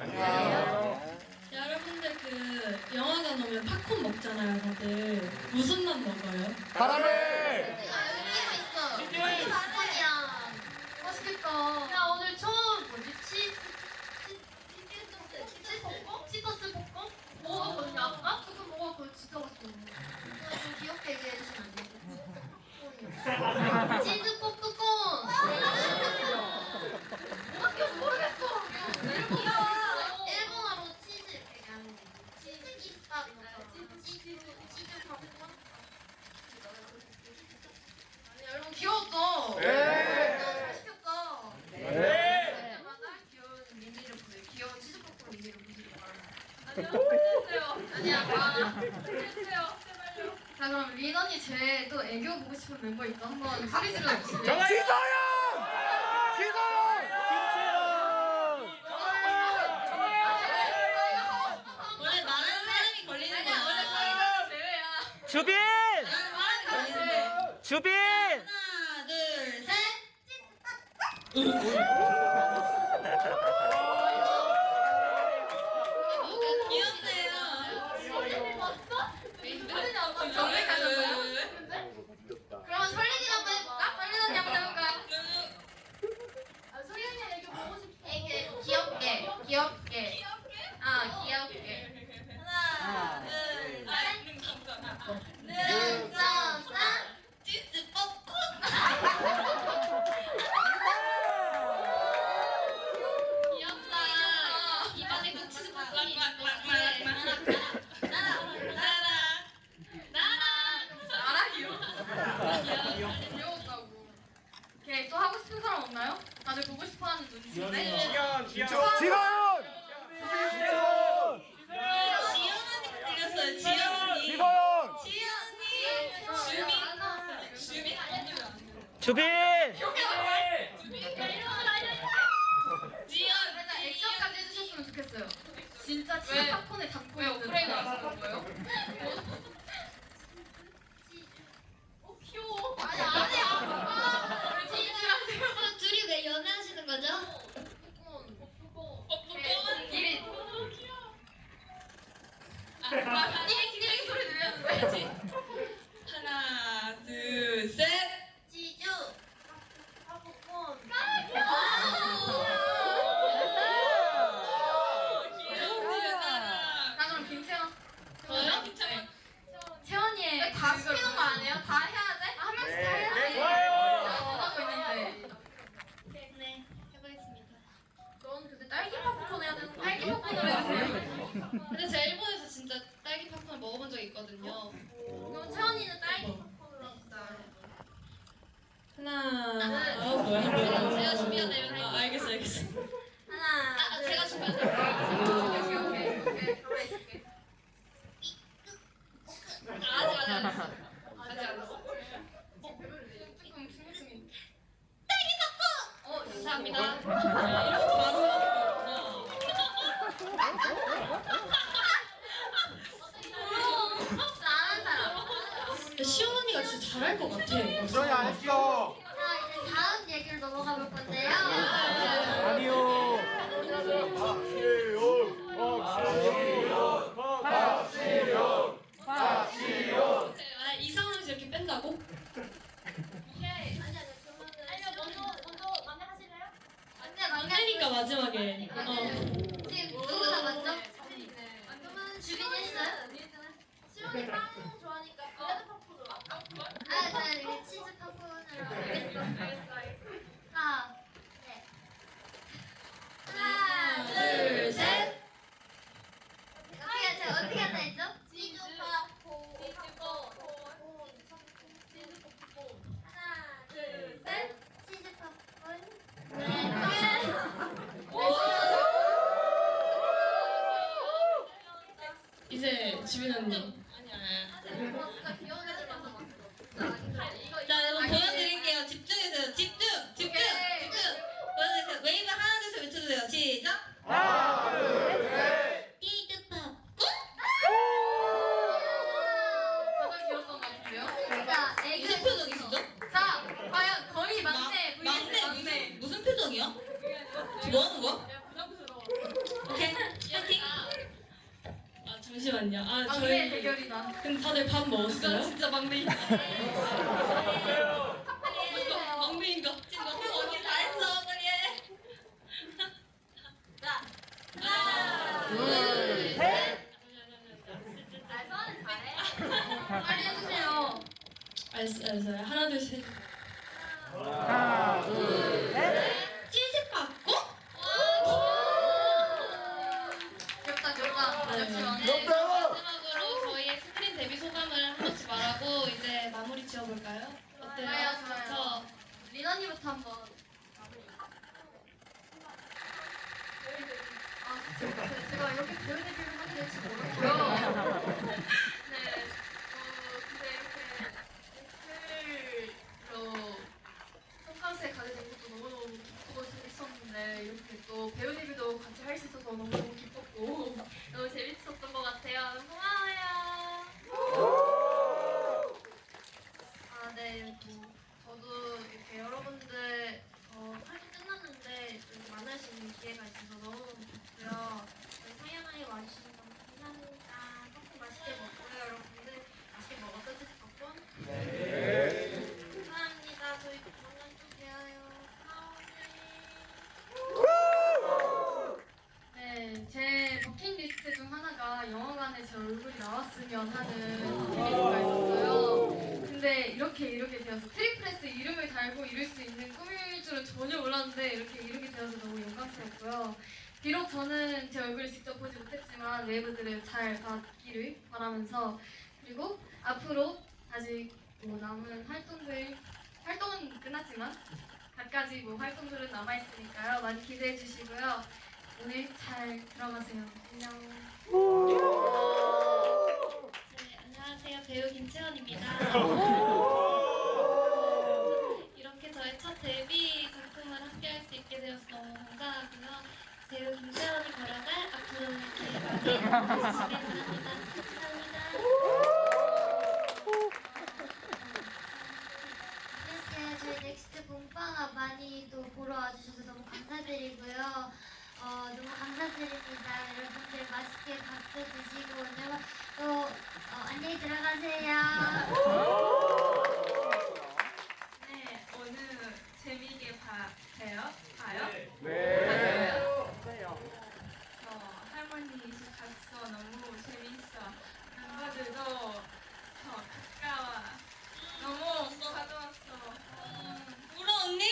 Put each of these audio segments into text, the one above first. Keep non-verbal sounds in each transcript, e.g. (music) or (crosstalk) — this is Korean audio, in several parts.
아니에요. 여러분들 그 영화관 오면 팝콘 먹잖아요, 다들. 무슨 맛 먹어요? 바람에! 아, 네. 여기 있어. 이게 팝콘이야. 맛있겠다. 나 오늘 처음 뭐지? 치. 치즈, 볶음? 치토스 볶음? 먹어봤거든요, 아까? 조금 먹어봤고 진짜 맛있었는데. 아, 좀 귀엽게 얘기해주시면 안 돼요? 치즈 볶음이요. 애교 보고 싶은 멤버 있다 한번 소리 질러 주세요. 지서영! 지서영! 주빈! 주빈! 하나, 둘, 셋. 음. 지가연! 지가연! 주빈! 진짜 진짜 팝콘에 담고 있는 오프레인 왔어 뭐요? 귀여워 아니 아니야 둘이 왜 연애하시는 거죠? 감사합니다. 야, 이렇게 바로 시어머니가 진짜 잘할 것 같아. 들어야 했어. Pero 이야? 뭐 하는 거야? 부담스러워. 오케이. 파이팅! 아 잠시만요. 아 저희 대결이다. 근데 다들 밥 먹었어요? 진짜 막내. (laughs) 막내인가? 지금 너무 언니 다 했어, 빨리 해. 자, 하나, 둘, 셋. 잘 써는 잘해. 빨리 해주세요. 알았어, 알았어요. 하나 둘 셋. 하나, 둘, 셋. 칠십 받고? 귀엽다, 귀엽다. 마지막으로 저희의 스크린 데뷔 소감을 한 번씩 말하고 이제 마무리 지어볼까요? 어때요? 좋아요, 좋아요. 저 리나님부터 한번. 아, 그쵸. 제가 이렇게 배우 데뷔를 하게 될지 몰랐고요. (laughs) 네, 어, 근데 이렇게 댓글로 손가락에 가게 된 것도 너무너무 기쁘고 재밌었는데 이렇게 또 배우 데뷔도 같이 할 수 있어서 너무 기뻤고 너무 재밌었던 것 같아요. 너무 고마워요. 아, 네. 뭐, 저도 이렇게 여러분들 어, 활동 끝났는데 좀 만날 수 있는 기회가 있어서 너무너무 좋고요. 저희 사양하게 와주셔서 너무 감사합니다. 커피 맛있게 먹고요, 여러분들. 맛있게 먹었죠, 치즈popcorn? 네. 감사합니다. 저희 조만간 또 봬요. 네, 제 버킷리스트 중 하나가 영화관에 제 얼굴이 나왔으면 하는 버킷리스트가 있었어요. 근데 이렇게 이루게 되어서 이름을 달고 이룰 수 있는 꿈일 줄은 전혀 몰랐는데 이렇게 이루게 되어서 너무 영광스럽고요. 비록 저는 제 얼굴을 직접 보지 못했지만 웨이브들을 잘 받기를 바라면서 그리고 앞으로 아직 뭐 남은 활동들 활동은 끝났지만 갖가지 뭐 활동들은 남아 있으니까요. 많이 기대해 주시고요. 오늘 잘 들어가세요. 안녕. 네, 안녕하세요 배우 김채원입니다. 김채원이 걸어갈. 저희 넥스트 본방아 많이 또 보러 와주셔서 너무 감사드리고요. 어, 너무 감사드립니다. 여러분들 맛있게 밥도 드시고 오늘 또 어, 안녕히 들어가세요. 네, 오늘 재미있게 봐, 봐요? 봐요? 네. 저 할머니 집 갔어. 너무 재밌어. 멤버들도 더 가까워. 너무 가져왔어. 음. 울어, 언니?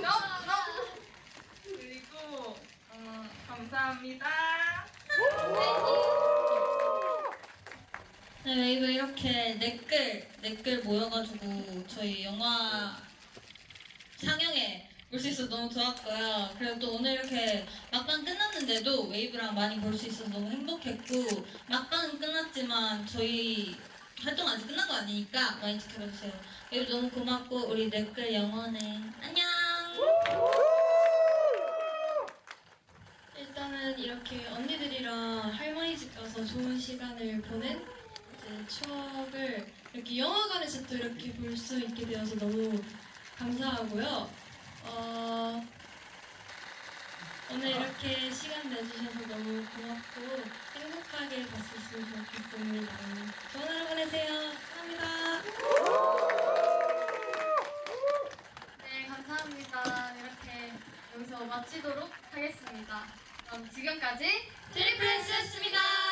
너, 너. 그리고 어, 감사합니다. 네, 웨이브 이렇게 댓글, 댓글 모여가지고 저희 영화 상영에 볼 수 있어서 너무 좋았고요. 그리고 또 오늘 이렇게 막방 끝났는데도 웨이브랑 많이 볼 수 있어서 너무 행복했고 막방은 끝났지만 저희 활동 아직 끝난 거 아니니까 많이 지켜봐주세요. 웨이브 너무 고맙고 우리 댓글 영원해. 안녕! 일단은 이렇게 언니들이랑 할머니 집 가서 좋은 시간을 보낸 이제 추억을 이렇게 영화관에서 또 이렇게 볼 수 있게 되어서 너무 감사하고요. 어, 오늘 이렇게 시간 내주셔서 너무 고맙고 행복하게 봤었으면 좋겠습니다. 좋은 하루 보내세요. 감사합니다. 네, 감사합니다. 이렇게 여기서 마치도록 하겠습니다. 그럼 지금까지 트리플스였습니다. 안녕.